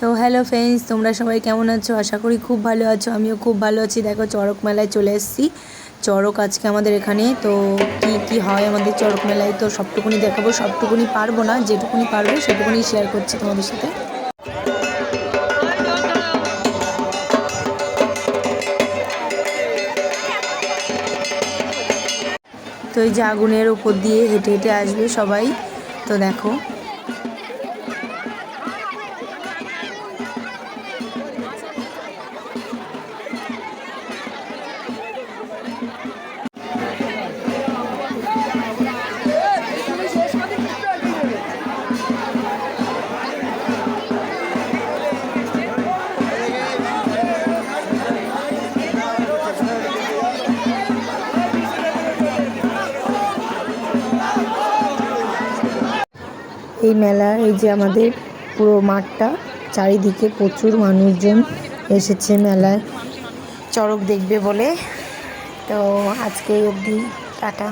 তো hello friends তোমরা সবাই কেমন আছো? আশা করি খুব ভালো আছো, আমিও খুব ভালো আছি। দেখো, চড়ক মেলায় চলে এসেছি। চড়ক আজকে আমাদের এখানে, তো কি কি হয় আমাদের চড়ক মেলায় তো সবটুকুনি দেখাবো, সবটুকুনি পারব না, যেটুকুনি পারব সেটুকুনি শেয়ার করছি তোমাদের সাথে। তো এই যে আগুনের ওপর দিয়ে হেঁটে হেঁটে আসবে সবাই, তো দেখো। এই মেলা এই যে আমাদের পুরো মাঠটা, চারিদিকে প্রচুর মানুষজন এসেছে মেলায়। চড়ক দেখবে বলে। তো আজকে অবধি টাটা।